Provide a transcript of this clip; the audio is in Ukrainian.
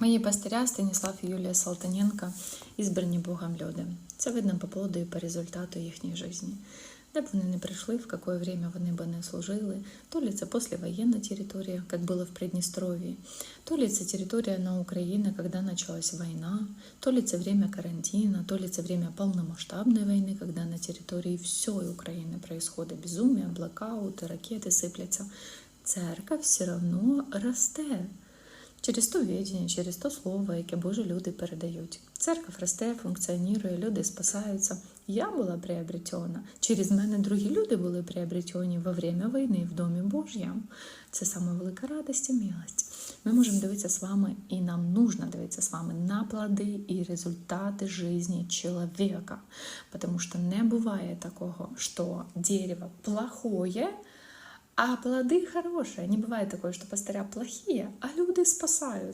Мої пастиря Станіслав і Юлія Салтаненка ізбрані Богом люди. Це видно по плоду і по результату їхньої житті. Де б вони не прийшли, в яке время вони б не служили, то ли це послевоєнна територія, як було в Придністров'ї, то ли це територія на Україні, коли почалась війна, то ли це время карантина, то ли це время полномасштабной войны, когда на территории всей Украины происходит безумие, блокауты, ракети сипляться. Церковь все равно росте через то віддання, через то слово, яке Божі люди передають. Церква росте, функціонує, люди спасаються. Я була приобретена. Через мене другі люди були приобретені во время війни в Домі Божьому. Це саме велика радість і милость. Ми можемо дивитися з вами, і нам нужно дивитися з вами на плоди і результати житті чоловіка. Тому що не буває такого, що дерево плохое, а плоды хорошие. Не бывает такое, что пастыря плохие, а люди спасают.